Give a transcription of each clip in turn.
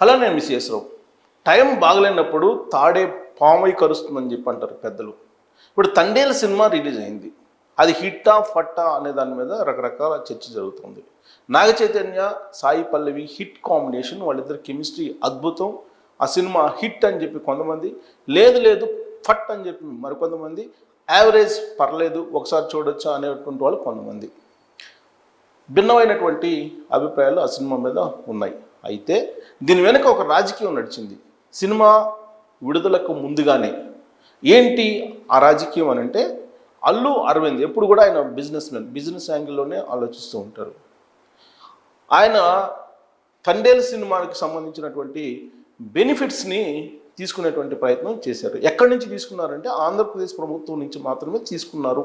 అలా నేను మిస్ చేసావు టైం బాగలేనప్పుడు తాడే పామై కరుస్తుందని చెప్పి అంటారు పెద్దలు. ఇప్పుడు తండేల సినిమా రిలీజ్ అయింది. అది హిట్టా ఫట్టా అనే దాని మీద రకరకాల చర్చ జరుగుతుంది. నాగ చైతన్య సాయి పల్లవి హిట్ కాంబినేషన్ వాళ్ళిద్దరి కెమిస్ట్రీ అద్భుతం. ఆ సినిమా హిట్ అని చెప్పి కొంతమంది లేదు లేదు ఫట్ అని చెప్పి మరికొంతమంది యావరేజ్ పర్లేదు ఒకసారి చూడొచ్చా అనేటువంటి వాళ్ళు కొంతమంది. భిన్నమైనటువంటి అభిప్రాయాలు ఆ సినిమా మీద ఉన్నాయి. అయితే దీని వెనుక ఒక రాజకీయం నడిచింది. సినిమా విడుదలకు ముందుగానే ఏంటి ఆ రాజకీయం అని అంటే అల్లు అరవింద్ ఎప్పుడు కూడా ఆయన బిజినెస్ మ్యాన్ బిజినెస్ యాంగిల్లోనే ఆలోచిస్తూ ఉంటారు. ఆయన కండేల్ సినిమాకి సంబంధించినటువంటి బెనిఫిట్స్ని తీసుకునేటువంటి ప్రయత్నం చేశారు. ఎక్కడి నుంచి తీసుకున్నారంటే ఆంధ్రప్రదేశ్ ప్రభుత్వం నుంచి మాత్రమే తీసుకున్నారు.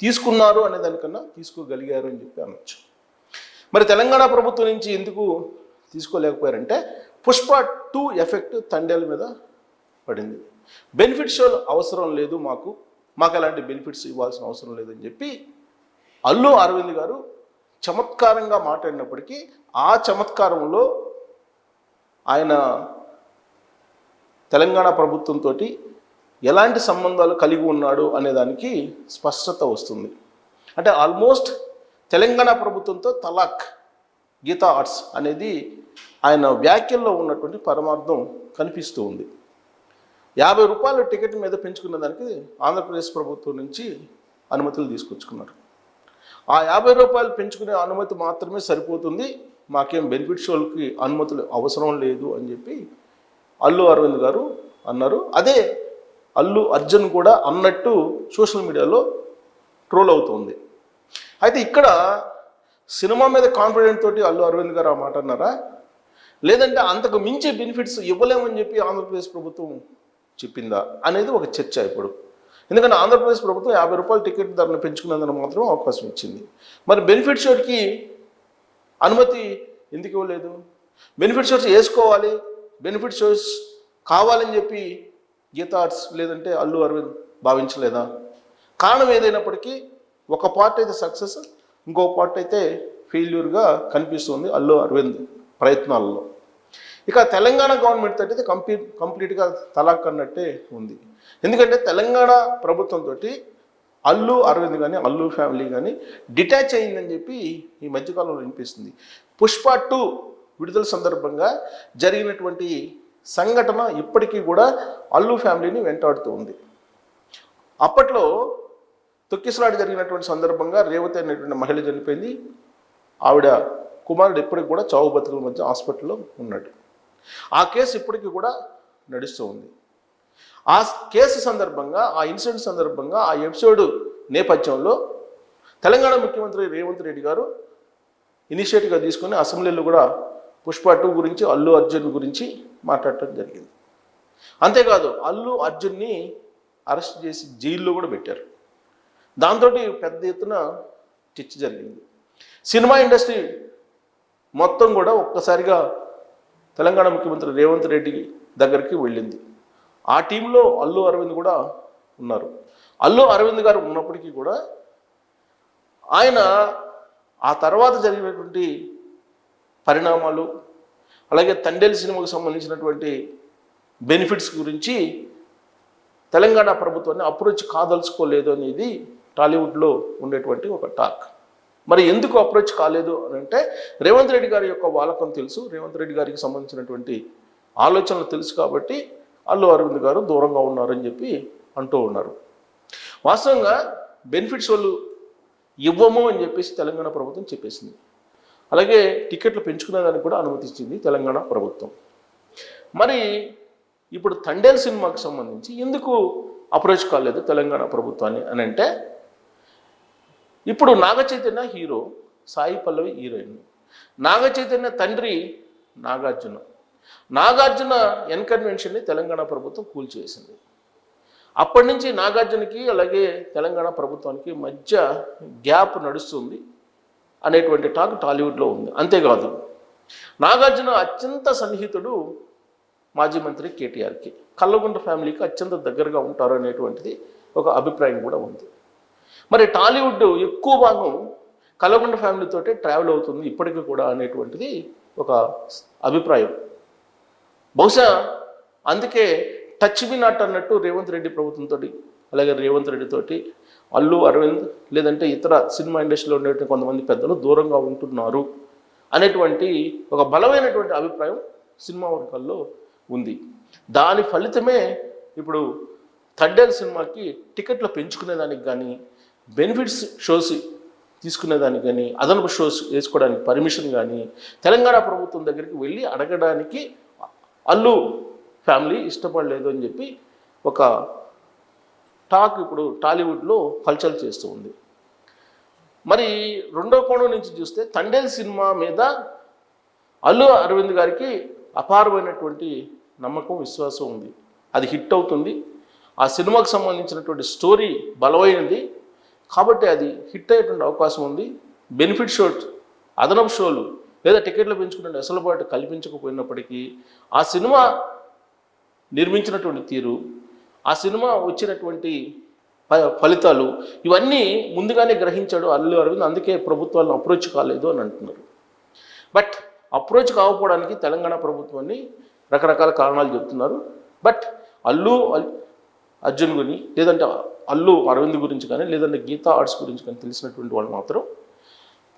తీసుకున్నారు అనే దానికన్నా తీసుకోగలిగారు అని చెప్పి అనొచ్చు. మరి తెలంగాణ ప్రభుత్వం నుంచి ఎందుకు తీసుకోలేకపోయారంటే పుష్ప టూ ఎఫెక్ట్ తండేల మీద పడింది. బెనిఫిట్ షోలు అవసరం లేదు మాకు. మాకు అలాంటి బెనిఫిట్స్ ఇవ్వాల్సిన అవసరం లేదని చెప్పి అల్లు అరవింద్ గారు చమత్కారంగా మాట్లాడినప్పటికీ ఆ చమత్కారంలో ఆయన తెలంగాణ ప్రభుత్వంతో ఎలాంటి సంబంధాలు కలిగి ఉన్నాడు అనే దానికి స్పష్టత వస్తుంది. అంటే ఆల్మోస్ట్ తెలంగాణ ప్రభుత్వంతో తలాక్ గీతా ఆర్ట్స్ అనేది ఆయన వ్యాఖ్యల్లో ఉన్నటువంటి పరమార్థం కనిపిస్తూ ఉంది. యాభై రూపాయల టికెట్ మీద పెంచుకున్న దానికి ఆంధ్రప్రదేశ్ ప్రభుత్వం నుంచి అనుమతులు తీసుకొచ్చుకున్నారు. ఆ యాభై రూపాయలు పెంచుకునే అనుమతి మాత్రమే సరిపోతుంది. మాకేం బెనిఫిట్ షోలకి అనుమతులు అవసరం లేదు అని చెప్పి అల్లు అరవింద్ గారు అన్నారు. అదే అల్లు అర్జున్ కూడా అన్నట్టు సోషల్ మీడియాలో ట్రోల్ అవుతుంది. అయితే ఇక్కడ సినిమా మీద కాన్ఫిడెంట్ తోటి అల్లు అరవింద్ గారు ఆ మాట అన్నారా? లేదంటే అంతకు మించి బెనిఫిట్స్ ఇవ్వలేమని చెప్పి ఆంధ్రప్రదేశ్ ప్రభుత్వం చెప్పిందా? అనేది ఒక చర్చ ఇప్పుడు. ఎందుకంటే ఆంధ్రప్రదేశ్ ప్రభుత్వం యాభై రూపాయల టికెట్ ధరను పెంచుకునేందుకు మాత్రం అవకాశం ఇచ్చింది. మరి బెనిఫిట్ షోట్కి అనుమతి ఎందుకు ఇవ్వలేదు? బెనిఫిట్ షోస్ వేసుకోవాలి. బెనిఫిట్ షోస్ కావాలని చెప్పి గీతా ఆర్ట్స్ లేదంటే అల్లు అరవింద్ భావించలేదా? కారణం ఏదైనప్పటికీ ఒక పార్ట్ అయితే సక్సెస్ ఇంకో పార్ట్ అయితే ఫెయిల్యూర్గా కనిపిస్తుంది అల్లు అరవింద్ ప్రయత్నాల్లో. ఇక తెలంగాణ గవర్నమెంట్ అయితే కంప్లీట్ కంప్లీట్గా తలాక్ అన్నట్టే ఉంది. ఎందుకంటే తెలంగాణ ప్రభుత్వంతో అల్లు అరవింద్ కానీ అల్లు ఫ్యామిలీ కానీ డిటాచ్ అయిందని చెప్పి ఈ మధ్యకాలంలో వినిపిస్తుంది. పుష్ప టూ విడుదల సందర్భంగా జరిగినటువంటి సంఘటన ఇప్పటికీ కూడా అల్లు ఫ్యామిలీని వెంటాడుతూ ఉంది. అప్పట్లో తొక్కిసలాట జరిగినటువంటి సందర్భంగా రేవతి అనేటువంటి మహిళ చనిపోయింది. ఆవిడ కుమారుడు ఇప్పటికి కూడా చావు బతుకుల మధ్య హాస్పిటల్లో ఉన్నాడు. ఆ కేసు ఇప్పటికీ కూడా నడుస్తూ ఉంది. ఆ కేసు సందర్భంగా ఆ ఇన్సిడెంట్ సందర్భంగా ఆ ఎపిసోడ్ నేపథ్యంలో తెలంగాణ ముఖ్యమంత్రి రేవంత్ రెడ్డి గారు ఇనిషియేటివ్గా తీసుకొని అసెంబ్లీలో కూడా పుష్ప టూ గురించి అల్లు అర్జున్ గురించి మాట్లాడటం జరిగింది. అంతేకాదు అల్లు అర్జున్ని అరెస్ట్ చేసి జైల్లో కూడా పెట్టారు. దాంతో పెద్ద ఎత్తున టిచ్ జరిగింది. సినిమా ఇండస్ట్రీ మొత్తం కూడా ఒక్కసారిగా తెలంగాణ ముఖ్యమంత్రి రేవంత్ రెడ్డి దగ్గరికి వెళ్ళింది. ఆ టీంలో అల్లు అరవింద్ కూడా ఉన్నారు. అల్లు అరవింద్ గారు ఉన్నప్పటికీ కూడా ఆయన ఆ తర్వాత జరిగినటువంటి పరిణామాలు అలాగే తండేల్ సినిమాకు సంబంధించినటువంటి బెనిఫిట్స్ గురించి తెలంగాణ ప్రభుత్వాన్ని అప్రోచ్ కాదలుచుకోలేదు అనేది టాలీవుడ్లో ఉండేటువంటి ఒక టాక్. మరి ఎందుకు అప్రోచ్ కాలేదు అని అంటే రేవంత్ రెడ్డి గారి యొక్క వాలకం తెలుసు. రేవంత్ రెడ్డి గారికి సంబంధించినటువంటి ఆలోచనలు తెలుసు కాబట్టి అల్లు అరవింద్ గారు దూరంగా ఉన్నారని చెప్పి అంటూ ఉన్నారు. వాస్తవంగా బెనిఫిట్స్ వాళ్ళు ఇవ్వము అని చెప్పేసి తెలంగాణ ప్రభుత్వం చెప్పేసింది. అలాగే టికెట్లు పెంచుకునేదానికి కూడా అనుమతించింది తెలంగాణ ప్రభుత్వం. మరి ఇప్పుడు తండేల్ సినిమాకి సంబంధించి ఎందుకు అప్రోచ్ కాలేదు తెలంగాణ ప్రభుత్వాన్ని అని అంటే ఇప్పుడు నాగ చైతన్య హీరో సాయి పల్లవి హీరోయిన్. నాగ చైతన్య తండ్రి నాగార్జున. నాగార్జున ఎన్కన్వెన్షన్ని తెలంగాణ ప్రభుత్వం కూల్చివేసింది. అప్పటి నుంచి నాగార్జునకి అలాగే తెలంగాణ ప్రభుత్వానికి మధ్య గ్యాప్ నడుస్తుంది అనేటువంటి టాక్ టాలీవుడ్లో ఉంది. అంతేకాదు నాగార్జున అత్యంత సన్నిహితుడు మాజీ మంత్రి కేటీఆర్కి. కల్లగుంట ఫ్యామిలీకి అత్యంత దగ్గరగా ఉంటారు అనేటువంటిది ఒక అభిప్రాయం కూడా ఉంది. మరి టాలీవుడ్ ఎక్కువ భాగం కల్లగుంట ఫ్యామిలీతోటే ట్రావెల్ అవుతుంది ఇప్పటికీ కూడా అనేటువంటిది ఒక అభిప్రాయం. బహుశా అందుకే టచ్ మీ నాట్ అన్నట్టు రేవంత్ రెడ్డి ప్రభుత్వంతో అలాగే రేవంత్ రెడ్డితోటి అల్లు అరవింద్ లేదంటే ఇతర సినిమా ఇండస్ట్రీలో ఉండేటువంటి కొంతమంది పెద్దలు దూరంగా ఉంటున్నారు అనేటువంటి ఒక బలమైనటువంటి అభిప్రాయం సినిమా వర్గాల్లో ఉంది. దాని ఫలితమే ఇప్పుడు థర్డ్ సినిమాకి టికెట్లు పెంచుకునేదానికి కానీ బెనిఫిట్స్ షోస్ తీసుకునేదానికి కానీ అదనపు షోస్ వేసుకోవడానికి పర్మిషన్ కానీ తెలంగాణ ప్రభుత్వం దగ్గరికి వెళ్ళి అడగడానికి అల్లు ఫ్యామిలీ ఇష్టపడలేదు అని చెప్పి ఒక టాక్ ఇప్పుడు టాలీవుడ్లో హల్చల్ చేస్తూ ఉంది. మరి రెండో కోణం నుంచి చూస్తే తండేల్ సినిమా మీద అల్లు అరవింద్ గారికి అపారమైనటువంటి నమ్మకం విశ్వాసం ఉంది. అది హిట్ అవుతుంది. ఆ సినిమాకు సంబంధించినటువంటి స్టోరీ బలమైనది కాబట్టి అది హిట్ అయ్యేటువంటి అవకాశం ఉంది. బెనిఫిట్ షోట్ అదనపు షోలు లేదా టికెట్లు పెంచుకునే వెసులుబాటు కల్పించకపోయినప్పటికీ ఆ సినిమా నిర్మించినటువంటి తీరు ఆ సినిమా వచ్చినటువంటి ఫలితాలు ఇవన్నీ ముందుగానే గ్రహించాడు అల్లు అరవింద్. అందుకే ప్రభుత్వాలను అప్రోచ్ కాలేదు అని అంటున్నారు. బట్ అప్రోచ్ కాకపోవడానికి తెలంగాణ ప్రభుత్వాన్ని రకరకాల కారణాలు చెప్తున్నారు బట్ అల్లు అర్జున్ గుని లేదంటే అల్లు అరవింద్ గురించి కానీ లేదంటే గీతా ఆర్ట్స్ గురించి కానీ తెలిసినటువంటి వాళ్ళు మాత్రం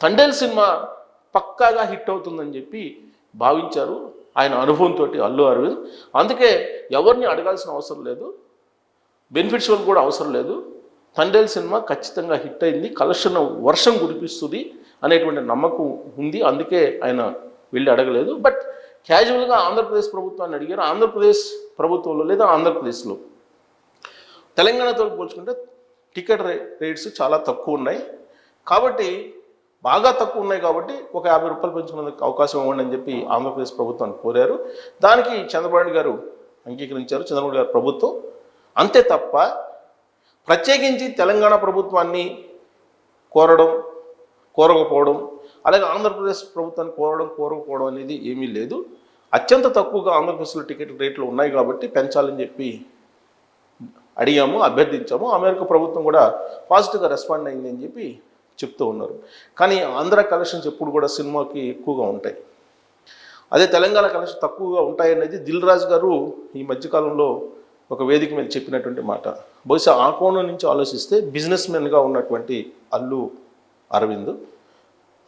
తండేల్ సినిమా పక్కాగా హిట్ అవుతుందని చెప్పి భావించారు ఆయన అనుభవంతో అల్లు అరవింద్. అందుకే ఎవరిని అడగాల్సిన అవసరం లేదు. బెనిఫిట్స్ వాళ్ళు కూడా అవసరం లేదు. తండేల్ సినిమా ఖచ్చితంగా హిట్ అయింది. కలెక్షన్ వర్షం కురిపిస్తుంది అనేటువంటి నమ్మకం ఉంది. అందుకే ఆయన వెళ్ళి అడగలేదు. బట్ క్యాజువల్గా ఆంధ్రప్రదేశ్ ప్రభుత్వాన్ని అడిగారు. ఆంధ్రప్రదేశ్ ప్రభుత్వంలో లేదా ఆంధ్రప్రదేశ్లో తెలంగాణతో పోల్చుకుంటే టికెట్ రే రేట్స్ చాలా తక్కువ ఉన్నాయి. కాబట్టి బాగా తక్కువ ఉన్నాయి కాబట్టి ఒక యాభై రూపాయలు పెంచుకునేందుకు అవకాశం ఇవ్వండి అని చెప్పి ఆంధ్రప్రదేశ్ ప్రభుత్వాన్ని కోరారు. దానికి చంద్రబాబు గారు అంగీకరించారు. చంద్రబాబు గారు ప్రభుత్వం. అంతే తప్ప ప్రత్యేకించి తెలంగాణ ప్రభుత్వాన్ని కోరడం కోరకపోవడం అలాగే ఆంధ్రప్రదేశ్ ప్రభుత్వాన్ని కోరడం కోరకపోవడం అనేది ఏమీ లేదు. అత్యంత తక్కువగా ఆంధ్రప్రదేశ్లో టికెట్ రేట్లు ఉన్నాయి కాబట్టి పెంచాలని చెప్పి అడిగాము అభ్యర్థించాము. అమెరికా ప్రభుత్వం కూడా పాజిటివ్గా రెస్పాండ్ అయింది అని చెప్పి చెప్తూ ఉన్నారు. కానీ ఆంధ్ర కలెక్షన్స్ ఎప్పుడు కూడా సినిమాకి ఎక్కువగా ఉంటాయి. అదే తెలంగాణ కలెక్షన్ తక్కువగా ఉంటాయనేది దిల్ రాజు గారు ఈ మధ్యకాలంలో ఒక వేదిక మీద చెప్పినటువంటి మాట. బహుశా ఆ కోణం నుంచి ఆలోచిస్తే బిజినెస్ మెన్గా ఉన్నటువంటి అల్లు అరవింద్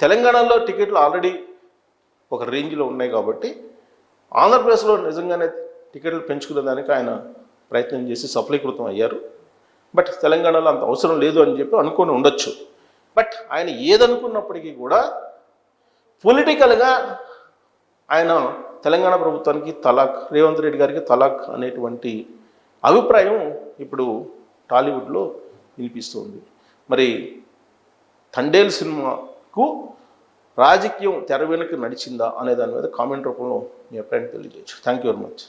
తెలంగాణలో టికెట్లు ఆల్రెడీ ఒక రేంజ్లో ఉన్నాయి కాబట్టి ఆంధ్రప్రదేశ్లో నిజంగానే టికెట్లు పెంచుకునే దానికి ఆయన ప్రయత్నం చేసి సఫలీకృతం అయ్యారు. బట్ తెలంగాణలో అంత అవసరం లేదు అని చెప్పి అనుకొని ఉండొచ్చు. బట్ ఆయన ఏదనుకున్నప్పటికీ కూడా పొలిటికల్గా ఆయన తెలంగాణ ప్రభుత్వానికి తలాక్ రేవంత్ రెడ్డి గారికి తలాక్ అనేటువంటి అభిప్రాయం ఇప్పుడు టాలీవుడ్లో వినిపిస్తుంది. మరి తండేల్ సినిమాకు రాజకీయం తెర వెనుక నడిచిందా అనే దాని మీద కామెంట్ రూపంలో మీ అభిప్రాయం తెలియజేయచ్చు. Thank you very much